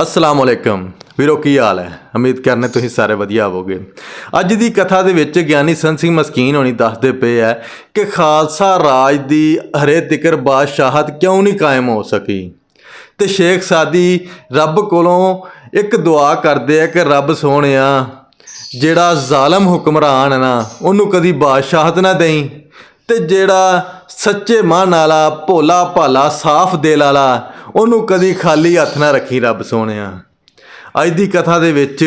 ਅਸਲਾਮ ਅਲੈਕਮ ਵੀਰੋ, ਕੀ ਹਾਲ ਹੈ? ਉਮੀਦ ਕਰਨੇ ਤੁਸੀਂ ਸਾਰੇ ਵਧੀਆ ਹੋਵੋਗੇ। ਅੱਜ ਦੀ ਕਥਾ ਦੇ ਵਿੱਚ ਗਿਆਨੀ ਸੰਤ ਸਿੰਘ ਮਸਕੀਨ ਹੋਣੀ ਦੱਸਦੇ ਪਏ ਹੈ ਕਿ ਖਾਲਸਾ ਰਾਜ ਦੀ ਹਰੇ ਤਿਕਰ ਬਾਦਸ਼ਾਹਤ ਕਿਉਂ ਨਹੀਂ ਕਾਇਮ ਹੋ ਸਕੀ? ਤੇ ਸ਼ੇਖ ਸਾਦੀ ਰੱਬ ਕੋਲੋਂ ਇੱਕ ਦੁਆ ਕਰਦੇ ਆ ਕਿ ਰੱਬ ਸੋਹਣਿਆ, ਜਿਹੜਾ ਜ਼ਾਲਮ ਹੁਕਮਰਾਨ ਹੈ ਨਾ, ਉਹਨੂੰ ਕਦੀ ਬਾਦਸ਼ਾਹਤ ਨਾ ਦੇਈ। ਤੇ ਜਿਹੜਾ ਸੱਚੇ ਮਨ ਵਾਲਾ ਭੋਲਾ ਭਾਲਾ ਸਾਫ਼ ਦਿਲ ਵਾਲਾ ਉਹਨੂੰ ਕਦੀ ਖਾਲੀ ਹੱਥ ਨਾ ਰੱਖੀ ਰੱਬ ਸੋਹਣਿਆ। ਅੱਜ ਦੀ ਕਥਾ ਦੇ ਵਿੱਚ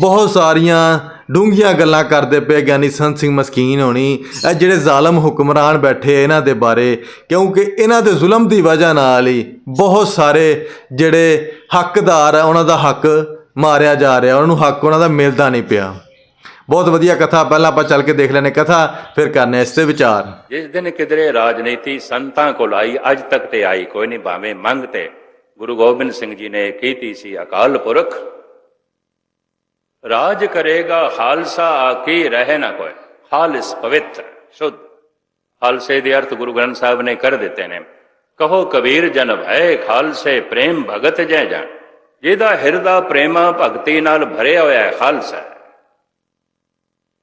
ਬਹੁਤ ਸਾਰੀਆਂ ਡੂੰਘੀਆਂ ਗੱਲਾਂ ਕਰਦੇ ਪਏ ਗਿਆਨੀ ਸੰਤ ਸਿੰਘ ਮਸਕੀਨ ਹੋਣੀ, ਇਹ ਜਿਹੜੇ ਜ਼ਾਲਮ ਹੁਕਮਰਾਨ ਬੈਠੇ ਇਹਨਾਂ ਦੇ ਬਾਰੇ, ਕਿਉਂਕਿ ਇਹਨਾਂ ਦੇ ਜ਼ੁਲਮ ਦੀ ਵਜ੍ਹਾ ਨਾਲ ਹੀ ਬਹੁਤ ਸਾਰੇ ਜਿਹੜੇ ਹੱਕਦਾਰ ਆ, ਉਹਨਾਂ ਦਾ ਹੱਕ ਮਾਰਿਆ ਜਾ ਰਿਹਾ, ਉਹਨਾਂ ਨੂੰ ਹੱਕ ਉਹਨਾਂ ਦਾ ਮਿਲਦਾ ਨਹੀਂ ਪਿਆ। ਬਹੁਤ ਵਧੀਆ ਕਥਾ, ਪਹਿਲਾਂ ਆਪਾਂ ਚੱਲ ਕੇ ਦੇਖ ਲੈਨੇ ਕਥਾ, ਫਿਰ ਕਰਨੇ ਇਸ ਤੇ ਵਿਚਾਰ। ਜਿਸ ਦਿਨ ਕਿਧਰੇ ਰਾਜਨੀਤੀ ਸੰਤਾਂ ਕੋਲ ਆਈ, ਅੱਜ ਤੱਕ ਤੇ ਆਈ ਕੋਈ ਨਹੀਂ, ਭਾਵੇਂ ਮੰਗ ਤੇ। ਗੁਰੂ ਗੋਬਿੰਦ ਸਿੰਘ ਜੀ ਨੇ ਕੀਤੀ ਸੀ, ਅਕਾਲ ਪੁਰਖ, ਰਾਜ ਕਰੇਗਾ ਖਾਲਸਾ ਆਕੀ ਰਹੇ ਨਾ ਕੋਈ, ਖਾਲਿਸ ਪਵਿੱਤਰ, ਸ਼ੁੱਧ। ਖਾਲਸੇ ਦੇ ਅਰਥ ਗੁਰੂ ਗ੍ਰੰਥ ਸਾਹਿਬ ਨੇ ਕਰ ਦਿੱਤੇ ਨੇ। ਕਹੋ ਕਬੀਰ ਜਨ ਭੈ ਖਾਲਸੇ ਪ੍ਰੇਮ ਭਗਤ ਜੈ ਜਾਣ। ਜਿਹਦਾ ਹਿਰਦਾ ਪ੍ਰੇਮਾ ਭਗਤੀ ਨਾਲ ਭਰਿਆ ਹੋਇਆ ਹੈ, ਖਾਲਸਾ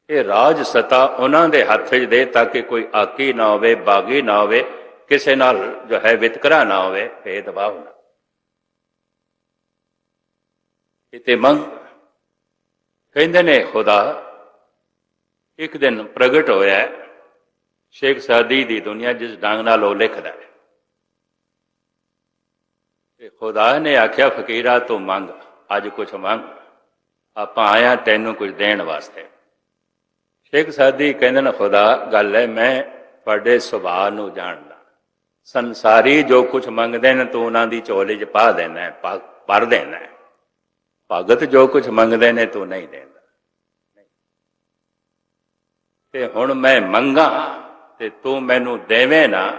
ਇਹ ਰਾਜ ਸਤਾ ਉਹਨਾਂ ਦੇ ਹੱਥ 'ਚ ਦੇ ਤਾਂ ਕਿ ਕੋਈ ਆਕੀ ਨਾ ਹੋਵੇ, ਬਾਗੀ ਨਾ ਹੋਵੇ, ਕਿਸੇ ਨਾਲ ਜੋ ਹੈ ਵਿਤਕਰਾ ਨਾ ਹੋਵੇ, ਭੇਦਭਾਵ ਨਾ ਇਤੇ ਮੰਗ, ਕਹਿੰਦੇ ਨੇ, ਖੁਦਾ, ਇੱਕ ਦਿਨ ਪ੍ਰਗਟ ਹੋਇਆ ਸ਼ੇਖ ਸਾਦੀ ਦੀ ਦੁਨੀਆ ਜਿਸ ਢੰਗ ਨਾਲ ਉਹ ਲਿਖਦਾ ਹੈ। ਤੇ ਖੁਦਾ ਨੇ ਆਖਿਆ, ਫਕੀਰਾ, ਤੂੰ ਮੰਗ, ਅੱਜ ਕੁਝ ਮੰਗ, ਆਪਾਂ ਆਇਆ ਤੈਨੂੰ ਕੁਝ ਦੇਣ ਵਾਸਤੇ। ਸ਼ੇਖ ਸਾਦੀ ਕਹਿੰਦੇ ਨੇ ਖੁਦਾ ਗੱਲ ਹੈ ਮੈਂ ਤੁਹਾਡੇ ਸੁਭਾਅ ਨੂੰ ਜਾਣਦਾ। ਸੰਸਾਰੀ ਜੋ ਕੁਝ ਮੰਗਦੇ ਨੇ ਤੂੰ ਉਹਨਾਂ ਦੀ ਝੋਲੀ 'ਚ ਪਾ ਦੇਣਾ ਹੈ, ਦੇਣਾ ਭਗਤ ਜੋ ਕੁਝ ਮੰਗਦੇ ਨੇ ਤੂੰ ਨਹੀਂ ਦੇਂਦਾ। ਤੇ ਹੁਣ ਮੈਂ ਮੰਗਾ ਤੇ ਤੂੰ ਮੈਨੂੰ ਦੇਵੇਂ ਨਾ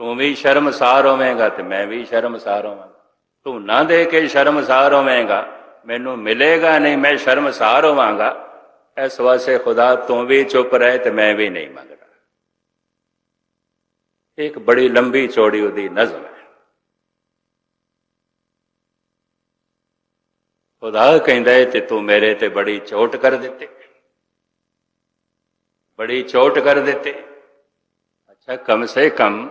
ਤੂੰ ਵੀ ਸ਼ਰਮਸਾਰ ਹੋਵੇਂਗਾ ਤੇ ਮੈਂ ਵੀ ਸ਼ਰਮਸਾਰ ਹੋਵਾਂਗਾ। ਤੂੰ ਨਾ ਦੇ ਕੇ ਸ਼ਰਮਸਾਰ ਹੋਵੇਂਗਾ ਮੈਨੂੰ ਮਿਲੇਗਾ ਨਹੀਂ ਮੈਂ ਸ਼ਰਮਸਾਰ ਹੋਵਾਂਗਾ। ਇਸ ਵਾਸਤੇ ਖੁਦਾ, ਤੂੰ ਵੀ ਚੁੱਪ ਰਹਿ ਤੇ ਮੈਂ ਵੀ ਨਹੀਂ ਮੰਗਦਾ। ਇੱਕ ਬੜੀ ਲੰਬੀ ਚੌੜੀ ਉਹਦੀ ਨਜ਼ਮ ਹੈ। ਖੁਦਾ ਕਹਿੰਦਾ ਹੈ ਤੇ ਤੂੰ ਮੇਰੇ ਤੇ ਬੜੀ ਚੋਟ ਕਰ ਦਿੱਤੀ। ਬੜੀ ਚੋਟ ਕਰ ਦਿੱਤੀ। ਅੱਛਾ, ਕਮ ਸੇ ਕਮ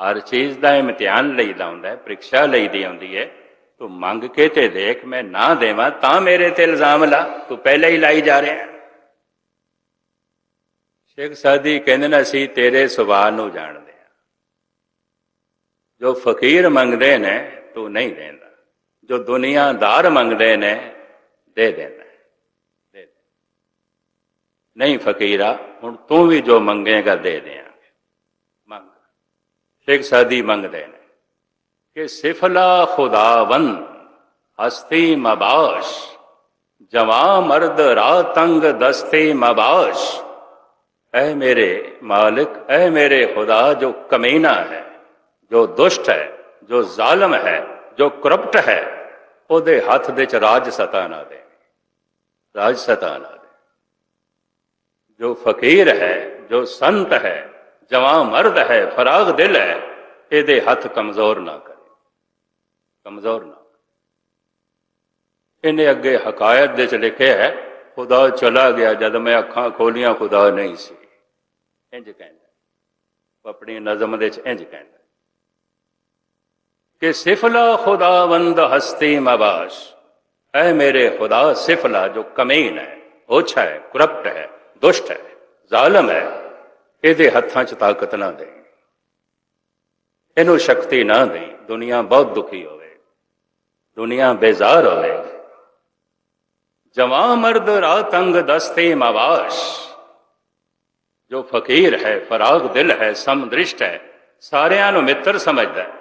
ਹਰ ਚੀਜ਼ ਦਾ ਇਮਤਿਹਾਨ ਲਈਦਾ ਹੁੰਦਾ ਹੈ, ਪ੍ਰੀਖਿਆ ਲਈਦੀ ਆਉਂਦੀ ਹੈ। ਤੂੰ ਮੰਗ ਕੇ ਤੇ ਦੇਖ, ਮੈਂ ਨਾ ਦੇਵਾਂ ਤਾਂ ਮੇਰੇ ਤੇ ਇਲਜ਼ਾਮ ਲਾ। ਤੂੰ ਪਹਿਲਾਂ ਹੀ ਲਾਈ ਜਾ ਰਿਹਾ ਸ਼ੇਖ ਸਾਦੀ ਕਹਿੰਦੇ ਨੇ, ਅਸੀਂ ਤੇਰੇ ਸੁਭਾਅ ਨੂੰ ਜਾਣਦੇ ਹਾਂ। ਜੋ ਫਕੀਰ ਮੰਗਦੇ ਨੇ, ਤੂੰ ਨਹੀਂ ਦਿੰਦਾ। ਜੋ ਦੁਨੀਆਦਾਰ ਮੰਗਦੇ ਨੇ, ਦੇ ਦੇਣਾ ਦੇ ਨਹੀਂ ਫਕੀਰਾ, ਹੁਣ ਤੂੰ ਵੀ ਜੋ ਮੰਗੇਗਾ, ਦੇ ਦਿਆਂਗੇ ਮੰਗ। ਸ਼ੇਖ ਸਾਦੀ ਮੰਗਦੇ ਨੇ ਕਿ ਸਿਫਲਾ ਖੁਦਾਵੰ ਹਸਤੀ ਮਬਾਸ਼, ਜਵਾਂ ਮਰਦ ਰਾਤੰਗ ਦਸਤੇ ਮਬਾਸ਼। ਐ ਮੇਰੇ ਮਾਲਿਕ ਐ ਮੇਰੇ ਖੁਦਾ ਜੋ ਕਮੀਨਾ ਹੈ ਜੋ ਦੁਸ਼ਟ ਹੈ ਜੋ ਜ਼ਾਲਮ ਹੈ ਜੋ ਕਰਪਟ ਹੈ ਉਹਦੇ ਹੱਥ ਦੇ ਚ ਰਾਜ ਸਤਾ ਨਾ ਦੇ ਰਾਜ ਸਤਾ ਨਾ ਦੇ ਜੋ ਫਕੀਰ ਹੈ ਜੋ ਸੰਤ ਹੈ ਜਵਾਂ ਮਰਦ ਹੈ ਫਰਾਗ ਦਿਲ ਹੈ ਇਹਦੇ ਹੱਥ ਕਮਜ਼ੋਰ ਨਾ ਕਰੇ ਕਮਜ਼ੋਰ ਨਾ ਇਹਨੇ ਅੱਗੇ ਹਕਾਇਤ ਦੇ ਚ ਲਿਖਿਆ ਹੈ ਖੁਦਾ ਚਲਾ ਗਿਆ ਜਦ ਮੈਂ ਅੱਖਾਂ ਖੋਲੀਆਂ ਖੁਦਾ ਨਹੀਂ ਸੀ ਇੰਜ ਕਹਿੰਦਾ ਉਹ ਆਪਣੀ ਨਜ਼ਮ ਦੇ ਚ ਇੰਜ ਕਹਿੰਦਾ ਕਿ ਸਿਫਲਾ ਖੁਦਾਵੰਦ ਹਸਤੀ ਮਬਾਸ਼, ਐ ਮੇਰੇ ਖੁਦਾ ਸਿਫਲਾ ਜੋ ਕਮੀਨ ਹੈ ਓਛਾ ਹੈ, ਕਰਪਟ ਹੈ, ਦੁਸ਼ਟ ਹੈ, ਜ਼ਾਲਮ ਹੈ, ਇਹਦੇ ਹੱਥਾਂ 'ਚ ਤਾਕਤ ਨਾ ਦੇ ਇਹਨੂੰ ਸ਼ਕਤੀ ਨਾ ਦੇ ਦੁਨੀਆ ਬਹੁਤ ਦੁਖੀ ਹੋਵੇ, ਦੁਨੀਆ ਬੇਜ਼ਾਰ ਹੋਵੇ। ਜਵਾਂ ਮਰਦ ਰਾਤੰਗ ਦਸਤੇ ਮਵਾਸ਼ ਜੋ ਫਕੀਰ ਹੈ, ਫਰਾਗ ਦਿਲ ਹੈ, ਸਮਦ੍ਰਿਸ਼ਟ ਹੈ, ਸਾਰਿਆਂ ਨੂੰ ਮਿੱਤਰ ਸਮਝਦਾ ਹੈ।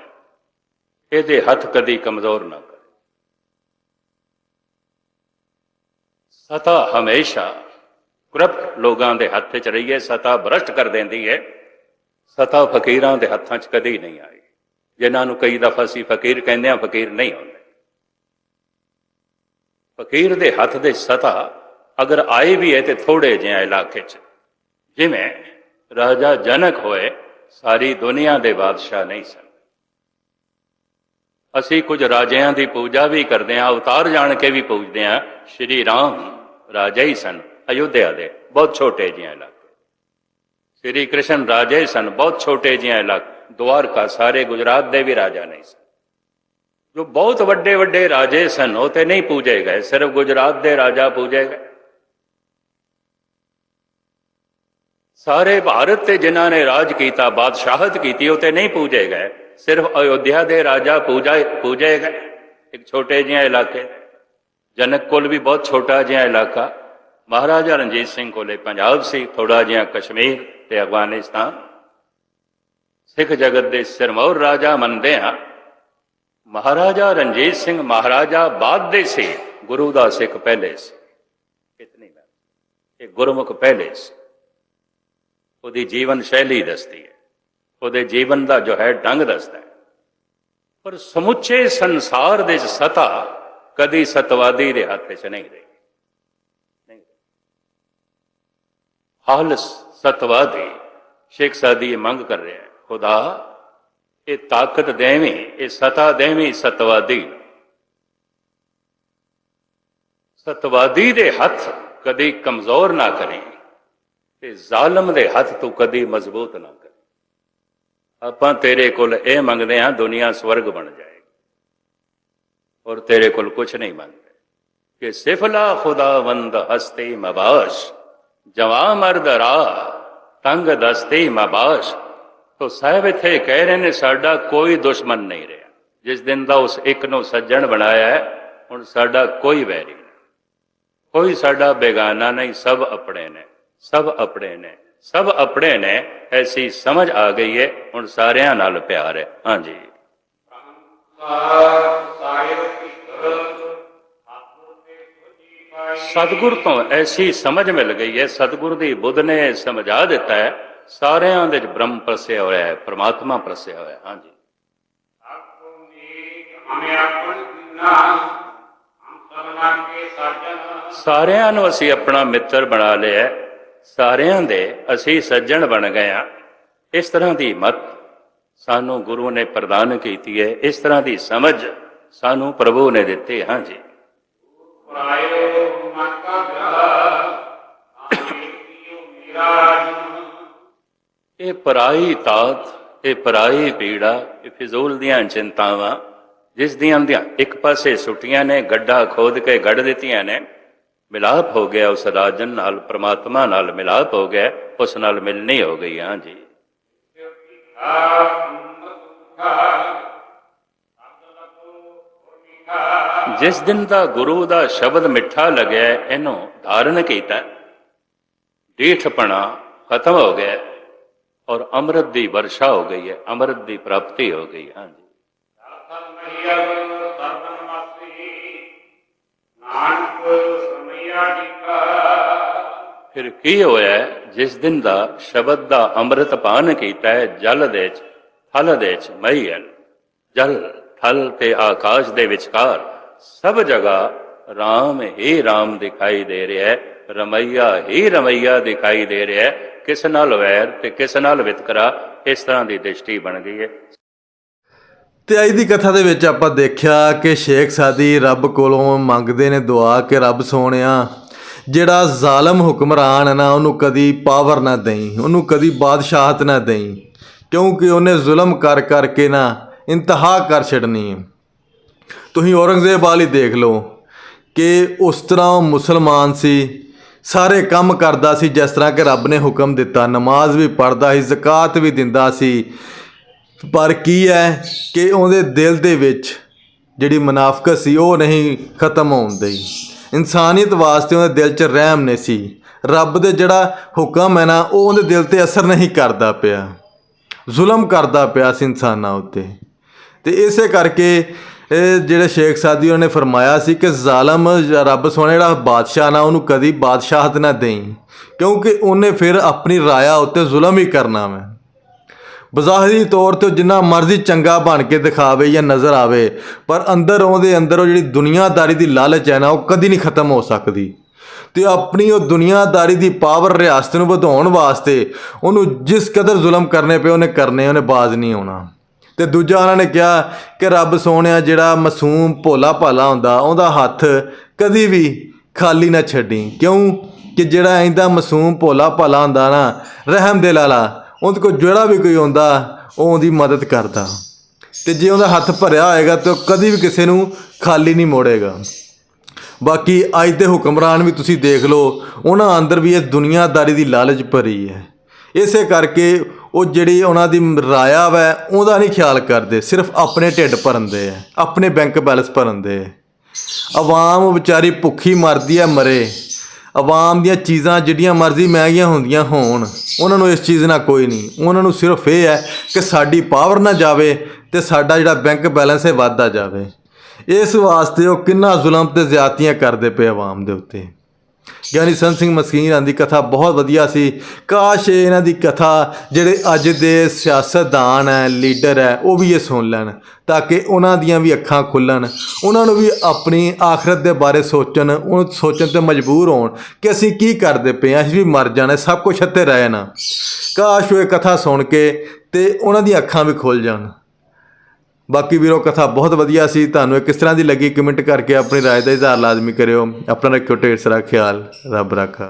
ਇਹਦੇ ਹੱਥ ਕਦੀ ਕਮਜ਼ੋਰ ਨਾ ਕਰੇ। ਸਤਾ ਹਮੇਸ਼ਾ ਕਰਪਟ ਲੋਕਾਂ ਦੇ ਹੱਥ 'ਚ ਰਹੀਏ ਸਤਾ ਭ੍ਰਸ਼ਟ ਕਰ ਦਿੰਦੀ ਹੈ। ਸਤਾ ਫਕੀਰਾਂ ਦੇ ਹੱਥਾਂ 'ਚ ਕਦੀ ਨਹੀਂ ਆਈ। ਜਿਨ੍ਹਾਂ ਨੂੰ ਕਈ ਦਫਾ ਸੀ ਫਕੀਰ ਕਹਿੰਦੇ ਆ ਫਕੀਰ ਨਹੀਂ ਹੁੰਦੇ। ਫਕੀਰ ਦੇ ਹੱਥ ਦੇ ਸਤਾ ਅਗਰ ਆਏ ਵੀ ਹੈ ਤੇ ਥੋੜੇ ਜਿਹੇ ਇਲਾਕੇ 'ਚ ਜਿਵੇਂ ਰਾਜਾ ਜਨਕ ਹੋਏ, ਸਾਰੀ ਦੁਨੀਆ ਦੇ ਬਾਦਸ਼ਾਹ ਨਹੀਂ ਸਨ। ਅਸੀਂ ਕੁਝ ਰਾਜਿਆਂ ਦੀ ਪੂਜਾ ਵੀ ਕਰਦੇ ਹਾਂ, ਅਵਤਾਰ ਜਾਣ ਕੇ ਵੀ ਪੂਜਦੇ ਹਾਂ। ਸ਼੍ਰੀ ਰਾਮ ਰਾਜੇ ਹੀ ਸਨ, ਅਯੁੱਧਿਆ ਦੇ ਬਹੁਤ ਛੋਟੇ ਜਿਹੇ ਇਲਾਕੇ। ਸ਼੍ਰੀ ਕ੍ਰਿਸ਼ਨ ਰਾਜੇ ਹੀ ਸਨ, ਬਹੁਤ ਛੋਟੇ ਜਿਹੇ ਇਲਾਕੇ। ਦੁਆਰਕਾ ਸਾਰੇ ਗੁਜਰਾਤ ਦੇ ਵੀ ਰਾਜਾ ਨਹੀਂ ਸਨ। ਜੋ ਬਹੁਤ ਵੱਡੇ ਵੱਡੇ ਰਾਜੇ ਸਨ, ਉਹ ਤੇ ਨਹੀਂ ਪੂਜੇ ਗਏ, ਸਿਰਫ ਗੁਜਰਾਤ ਦੇ ਰਾਜਾ ਪੂਜੇ ਗਏ। ਸਾਰੇ ਭਾਰਤ ਤੇ ਜਿਨ੍ਹਾਂ ਨੇ ਰਾਜ ਕੀਤਾ, ਬਾਦਸ਼ਾਹਤ ਕੀਤੀ, ਉਹ ਤੇ ਨਹੀਂ ਪੂਜੇ ਗਏ। ਸਿਰਫ ਅਯੋਧਿਆ ਦੇ ਰਾਜਾ ਪੂਜਾ, ਪੂਜੇ ਗਏ। ਇੱਕ ਛੋਟੇ ਜਿਹੇ ਇਲਾਕੇ। ਜਨਕ ਕੋਲ ਵੀ ਬਹੁਤ ਛੋਟਾ ਜਿਹਾ ਇਲਾਕਾ। ਮਹਾਰਾਜਾ ਰਣਜੀਤ ਸਿੰਘ ਕੋਲੇ ਪੰਜਾਬ ਸੀ ਥੋੜਾ ਜਿਹਾ ਕਸ਼ਮੀਰ ਤੇ ਅਫਗਾਨਿਸਤਾਨ। ਸਿੱਖ ਜਗਤ ਦੇ ਸਿਰਮੌਰ ਰਾਜਾ ਮੰਨਦੇ ਆ। ਮਹਾਰਾਜਾ ਰਣਜੀਤ ਸਿੰਘ ਮਹਾਰਾਜਾ ਬਾਦ ਦੇ ਸੀ, ਗੁਰੂ ਦਾ ਸਿੱਖ ਪਹਿਲੇ ਸੀ। ਇਤਨੀ ਮੈਂ ਇਹ ਗੁਰਮੁਖ ਪਹਿਲੇ ਸੀ। ਉਹਦੀ ਜੀਵਨ ਸ਼ੈਲੀ ਦੱਸਦੀ ਹੈ। ਉਹਦੇ ਜੀਵਨ ਦਾ ਜੋ ਹੈ, ਢੰਗ ਦੱਸਦਾ ਹੈ। ਪਰ ਸਮੁੱਚੇ ਸੰਸਾਰ ਦੇ ਸਤਾ ਕਦੀ ਸਤਵਾਦੀ ਦੇ ਹੱਥ 'ਚ ਨਹੀਂ ਰਹੀ। ਨਹੀਂ ਹਾਲ ਸਤਵਾਦੀ ਸ਼ੇਖ ਸਾਦੀ ਇਹ ਮੰਗ ਕਰ ਰਿਹਾ ਹੈ, ਖੁਦਾ, ਇਹ ਤਾਕਤ ਦੇਵੀਂ, ਇਹ ਸਤਾ ਦੇਵੀਂ ਸਤਵਾਦੀ ਸਤਵਾਦੀ ਦੇ ਹੱਥ ਕਦੀ ਕਮਜ਼ੋਰ ਨਾ ਕਰੇ। ਤੇ ਜ਼ਾਲਮ ਦੇ ਹੱਥ ਤੋਂ ਕਦੀ ਮਜ਼ਬੂਤ ਨਾ ਕਰੇ। ਆਪਾਂ ਤੇਰੇ ਕੋਲ ਇਹ ਮੰਗਦੇ ਹਾਂ, ਦੁਨੀਆ ਸਵਰਗ ਬਣ ਜਾਏਗੀ। ਔਰ ਤੇਰੇ ਕੋਲ ਕੁਝ ਨਹੀਂ ਮੰਗਦੇ। ਕਿ ਸਿਫਲਾ ਖੁਦਾਵੰਦ ਹਸਤੇ ਮਬਾਸ਼, ਜਵਾ ਮਰਦ ਰਾ, ਤੰਗ ਦਸਤੇ ਮਬਾਸ਼। ਤੋ ਸਾਹਿਬ ਇੱਥੇ ਕਹਿ ਰਹੇ ਨੇ, ਸਾਡਾ ਕੋਈ ਦੁਸ਼ਮਣ ਨਹੀਂ ਰਿਹਾ। ਜਿਸ ਦਿਨ ਦਾ ਉਸ ਇੱਕ ਨੂੰ ਸੱਜਣ ਬਣਾਇਆ ਹੈ, ਹੁਣ ਸਾਡਾ ਕੋਈ ਵੈਰੀ ਨਹੀਂ। ਕੋਈ ਸਾਡਾ ਬੇਗਾਨਾ ਨਹੀਂ, ਸਭ ਆਪਣੇ ਨੇ। ਸਭ ਆਪਣੇ ਨੇ। ਸਭ ਆਪਣੇ ਨੇ, ਐਸੀ ਸਮਝ ਆ ਗਈ ਏ, ਹੁਣ ਸਾਰਿਆਂ ਨਾਲ ਪਿਆਰ ਹੈ ਹਾਂਜੀ। ਸਤਗੁਰ ਤੋਂ ਐਸੀ ਸਮਝ ਮਿਲ ਗਈ ਹੈ ਸਤਗੁਰ ਦੀ ਬੁੱਧ ਨੇ ਸਮਝਾ ਦਿੱਤਾ ਹੈ ਸਾਰਿਆਂ ਦੇ ਵਿੱਚ ਬ੍ਰਹਮ ਪ੍ਰਸਿਆ ਹੋਇਆ ਹੈ ਪਰਮਾਤਮਾ ਪ੍ਰਸਿਆ ਹੋਇਆ ਹੈ ਹਾਂਜੀ। ਸਾਰਿਆਂ ਨੂੰ ਅਸੀਂ ਆਪਣਾ ਮਿੱਤਰ ਬਣਾ ਲਿਆ ਸਾਰਿਆਂ ਦੇ ਅਸੀਂ ਸੱਜਣ ਬਣ ਗਏ ਆ ਇਸ ਤਰ੍ਹਾਂ ਦੀ ਮਤ ਸਾਨੂੰ ਗੁਰੂ ਨੇ ਪ੍ਰਦਾਨ ਕੀਤੀ ਹੈ। ਇਸ ਤਰ੍ਹਾਂ ਦੀ ਸਮਝ ਸਾਨੂੰ ਪ੍ਰਭੂ ਨੇ ਦਿੱਤੀ ਹਾਂ। ਜੀ ਇਹ ਪਰਾਈ ਤਾਤ ਇਹ ਪਰਾਈ ਪੀੜਾ ਇਹ ਫਿਜ਼ੂਲ ਦੀਆਂ ਚਿੰਤਾਵਾਂ ਜਿਸ ਦੀਆਂ ਇੱਕ ਪਾਸੇ ਸੁਟੀਆਂ ਨੇ ਗੱਡਾ ਖੋਦ ਕੇ ਗੱਡ ਦਿੱਤੀਆਂ ਨੇ ਮਿਲਾਪ ਹੋ ਗਿਆ, ਉਸ ਰਾਜਨ ਨਾਲ, ਪ੍ਰਮਾਤਮਾ ਨਾਲ ਮਿਲਾਪ ਹੋ ਗਿਆ, ਉਸ ਨਾਲ ਮਿਲਣੀ ਹੋ ਗਈ, ਹਾਂ ਜੀ। ਜਿਸ ਦਿਨ ਦਾ ਗੁਰੂ ਦਾ ਸ਼ਬਦ ਮਿੱਠਾ ਲੱਗਿਆ, ਇਹਨੂੰ ਧਾਰਨ ਕੀਤਾ। ਢੀਠਪਣਾ ਖਤਮ ਹੋ ਗਿਆ ਔਰ ਅੰਮ੍ਰਿਤ ਦੀ ਵਰਸ਼ਾ ਹੋ ਗਈ ਹੈ, ਅੰਮ੍ਰਿਤ ਦੀ ਪ੍ਰਾਪਤੀ ਹੋ ਗਈ, ਹਾਂ ਜੀ। ਨਾਨਕ ਫਿਰ ਕੀ ਹੋਇਆ ਜਿਸ ਦਿਨ ਦਾ ਸ਼ਬਦ ਦਾ ਅੰਮ੍ਰਿਤ ਪਾਨ ਕੀਤਾ ਹੈ, ਜਲ ਦੇ ਚ ਥਲ ਦੇ ਚ ਮਈਲ ਜਲ, ਥਲ ਤੇ ਆਕਾਸ਼ ਦੇ ਵਿਚਕਾਰ, ਸਭ ਜਗ੍ਹਾ RAM ਹੀ RAM ਦਿਖਾਈ ਦੇ ਰਿਹਾ ਹੈ, ਰਮਈਆ ਹੀ ਰਮਈਆ ਦਿਖਾਈ ਦੇ ਰਿਹਾ ਹੈ, ਕਿਸ ਨਾਲ ਵੈਰ ਤੇ ਕਿਸ ਨਾਲ ਵਿਤਕਰਾ, ਇਸ ਤਰ੍ਹਾਂ ਦੀ ਦ੍ਰਿਸ਼ਟੀ ਬਣ ਗਈ ਹੈ। ਤੇ ਅੱਜ ਦੀ ਕਥਾ ਦੇ ਵਿੱਚ ਆਪਾਂ ਦੇਖਿਆ ਕਿ ਸ਼ੇਖ ਸਾਦੀ ਰੱਬ ਕੋਲੋਂ ਮੰਗਦੇ ਨੇ ਦੁਆ ਕਿ ਰੱਬ ਸੋਹਣਿਆ, ਜਿਹੜਾ ਜ਼ਾਲਮ ਹੁਕਮਰਾਨ ਹੈ ਨਾ ਉਹਨੂੰ ਕਦੀ ਪਾਵਰ ਨਾ ਦੇਈ, ਉਹਨੂੰ ਕਦੀ ਬਾਦਸ਼ਾਹਤ ਨਾ ਦੇਈ, ਕਿਉਂਕਿ ਉਹਨੇ ਜ਼ੁਲਮ ਕਰ ਕਰਕੇ ਨਾ ਇੰਤਹਾ ਕਰ ਛੱਡਣੀ ਹੈ। ਤੁਸੀਂ ਔਰੰਗਜ਼ੇਬ ਵਾਲੀ ਦੇਖ ਲਓ ਕਿ ਉਸ ਤਰ੍ਹਾਂ ਉਹ ਮੁਸਲਮਾਨ ਸੀ, ਸਾਰੇ ਕੰਮ ਕਰਦਾ ਸੀ ਜਿਸ ਤਰ੍ਹਾਂ ਕਿ ਰੱਬ ਨੇ ਹੁਕਮ ਦਿੱਤਾ, ਨਮਾਜ਼ ਵੀ ਪੜ੍ਹਦਾ ਸੀ, ਜ਼ਕਾਤ ਵੀ ਦਿੰਦਾ ਸੀ ਪਰ ਕੀ ਹੈ ਕਿ ਉਹਦੇ ਦਿਲ ਦੇ ਵਿੱਚ ਜਿਹੜੀ ਮਨਾਫਕਤ ਸੀ, ਉਹ ਨਹੀਂ ਖਤਮ ਹੋਣ ਦਈ। ਇਨਸਾਨੀਅਤ ਵਾਸਤੇ ਉਹਦੇ ਦਿਲ 'ਚ ਰਹਿਮ ਨਹੀਂ ਸੀ। ਰੱਬ ਦੇ ਜਿਹੜਾ ਹੁਕਮ ਹੈ ਨਾ, ਉਹ ਉਹਦੇ ਦਿਲ ਤੇ ਅਸਰ ਨਹੀਂ ਕਰਦਾ ਪਿਆ। ਜ਼ੁਲਮ ਕਰਦਾ ਪਿਆ ਸੀ ਇਨਸਾਨਾਂ ਉੱਤੇ। ਤੇ ਇਸੇ ਕਰਕੇ ਜਿਹੜੇ ਸ਼ੇਖ ਸਾਦੀ ਉਹਨੇ ਫਰਮਾਇਆ ਸੀ ਕਿ ਜ਼ਾਲਮ ਜਾਂ ਰੱਬ ਸੋਹਣਾ ਜਿਹੜਾ ਬਾਦਸ਼ਾਹ ਨਾ, ਉਹਨੂੰ ਕਦੀ ਬਾਦਸ਼ਾਹਤ ਨਾ ਦੇਈ। ਕਿਉਂਕਿ ਉਹਨੇ ਫਿਰ ਆਪਣੀ ਰਾਇਆ ਉੱਤੇ ਜ਼ੁਲਮ ਹੀ ਕਰਨਾ ਮੈਂ ਬਜ਼ਾਹਰੀ ਤੌਰ ਤੇ ਉਹ ਜਿੰਨਾ ਮਰਜ਼ੀ ਚੰਗਾ ਬਣ ਕੇ ਦਿਖਾਵੇ ਜਾਂ ਨਜ਼ਰ ਆਵੇ, ਪਰ ਅੰਦਰ ਉਹਦੇ ਅੰਦਰ ਉਹ ਜਿਹੜੀ ਦੁਨੀਆਦਾਰੀ ਦੀ ਲਾਲਚ ਹੈ ਨਾ, ਉਹ ਕਦੀ ਨਹੀਂ ਖਤਮ ਹੋ ਸਕਦੀ। ਤੇ ਆਪਣੀ ਉਹ ਦੁਨੀਆਦਾਰੀ ਦੀ ਪਾਵਰ ਰਿਆਸਤ ਨੂੰ ਵਧਾਉਣ ਵਾਸਤੇ ਉਹਨੂੰ ਜਿਸ ਕਦਰ ਜ਼ੁਲਮ ਕਰਨੇ ਪਏ ਉਹਨੇ ਕਰਨੇ, ਉਹਨੇ ਬਾਜ਼ ਨਹੀਂ ਆਉਣਾ। ਤੇ ਦੂਜਾ ਉਹਨਾਂ ਨੇ ਕਿਹਾ ਕਿ ਰੱਬ ਸੋਹਣਿਆ ਜਿਹੜਾ ਮਾਸੂਮ ਭੋਲਾ ਭਾਲਾ ਹੁੰਦਾ, ਉਹਦਾ ਹੱਥ ਕਦੀ ਵੀ ਖਾਲੀ ਨਾ ਛੱਡੀ। ਕਿਉਂ? ਕਿ ਜਿਹੜਾ ਇੰਦਾ ਮਾਸੂਮ ਭੋਲਾ ਭਾਲਾ ਹੁੰਦਾ ਨਾ, ਰਹਿਮ ਦਿਲ ਵਾਲਾ ਉਹਦੇ ਕੋਲ ਜਿਹੜਾ ਵੀ ਕੋਈ ਆਉਂਦਾ, ਉਹ ਉਹਦੀ ਮਦਦ ਕਰਦਾ। ਤੇ ਜੇ ਉਹਦਾ ਹੱਥ ਭਰਿਆ ਹੋਏਗਾ, ਤੇ ਉਹ ਕਦੀ ਵੀ ਕਿਸੇ ਨੂੰ ਖਾਲੀ ਨਹੀਂ ਮੋੜੇਗਾ। ਬਾਕੀ ਅੱਜ ਦੇ ਹੁਕਮਰਾਨ ਵੀ ਤੁਸੀਂ ਦੇਖ ਲਓ, ਉਹਨਾਂ ਅੰਦਰ ਵੀ ਇਹ ਦੁਨੀਆਦਾਰੀ ਦੀ ਲਾਲਚ ਭਰੀ ਹੈ। ਇਸੇ ਕਰਕੇ ਉਹ ਜਿਹੜੀ ਉਹਨਾਂ ਦੀ ਰਾਇਆ ਵੈ, ਉਹਦਾ ਨਹੀਂ ਖਿਆਲ ਕਰਦੇ। ਸਿਰਫ ਆਪਣੇ ਢਿੱਡ ਭਰਨ ਦੇ ਹੈ ਆਪਣੇ ਬੈਂਕ ਬੈਲੈਂਸ ਭਰਨ ਦੇ ਆਵਾਮ ਵਿਚਾਰੀ ਭੁੱਖੀ ਮਰਦੀ ਹੈ, ਮਰੇ। ਆਵਾਮ ਦੀਆਂ ਚੀਜ਼ਾਂ ਜਿਹੜੀਆਂ ਮਰਜ਼ੀ ਮਹਿੰਗੀਆਂ ਹੁੰਦੀਆਂ ਹੋਣ, ਉਹਨਾਂ ਨੂੰ ਇਸ ਚੀਜ਼ ਨਾਲ ਕੋਈ ਨਹੀਂ। ਉਹਨਾਂ ਨੂੰ ਸਿਰਫ ਇਹ ਹੈ ਕਿ ਸਾਡੀ ਪਾਵਰ ਨਾ ਜਾਵੇ ਤੇ ਸਾਡਾ ਜਿਹੜਾ ਬੈਂਕ ਬੈਲੈਂਸ ਹੈ ਵੱਧਦਾ ਜਾਵੇ। ਇਸ ਵਾਸਤੇ ਉਹ ਕਿੰਨਾ ਜ਼ੁਲਮ ਤੇ ਜ਼ਿਆਤੀਆਂ ਕਰਦੇ ਪਏ ਆਵਾਮ ਦੇ ਉੱਤੇ। ਗਿਆਨੀ ਸੰਤ ਸਿੰਘ ਮਸਕੀਨਾਂ ਦੀ ਕਥਾ ਬਹੁਤ ਵਧੀਆ ਸੀ। ਕਾਸ਼ ਇਹ ਇਹਨਾਂ ਦੀ ਕਥਾ ਜਿਹੜੇ ਅੱਜ ਦੇ ਸਿਆਸਤਦਾਨ ਹੈ, ਲੀਡਰ ਹੈ, ਉਹ ਵੀ ਇਹ ਸੁਣ ਲੈਣ ਤਾਂ ਕਿ ਉਹਨਾਂ ਦੀਆਂ ਵੀ ਅੱਖਾਂ ਖੁੱਲਣ, ਉਹਨਾਂ ਨੂੰ ਵੀ ਆਪਣੀ ਆਖਰਤ ਦੇ ਬਾਰੇ ਸੋਚਣ, ਉਹ ਸੋਚਣ ਤੇ ਮਜਬੂਰ ਹੋਣ ਕਿ ਅਸੀਂ ਕੀ ਕਰਦੇ ਪਏ ਹਾਂ, ਅਸੀਂ ਵੀ ਮਰ ਜਾਣਾ, ਸਭ ਕੁਝ ਇੱਥੇ ਰਹਿ ਨਾ ਕਾਸ਼ ਉਹ ਇਹ ਕਥਾ ਸੁਣ ਕੇ ਤੇ ਉਹਨਾਂ ਦੀਆਂ ਅੱਖਾਂ ਵੀ ਖੁੱਲ ਜਾਣ। ਬਾਕੀ ਵੀਰੋ, ਕਥਾ ਬਹੁਤ ਵਧੀਆ ਸੀ। ਤੁਹਾਨੂੰ ਇਹ ਕਿਸ ਤਰ੍ਹਾਂ ਦੀ ਲੱਗੀ? ਕਮੈਂਟ ਕਰਕੇ ਆਪਣੀ ਰਾਏ ਦਾ ਇਜ਼ਹਾਰ ਲਾਜ਼ਮੀ ਕਰਿਓ। ਆਪਣਾ ਰੱਖਿਓ ਢੇਰ ਸਾਰਾ ਖਿਆਲ। ਰੱਬ ਰੱਖਾ।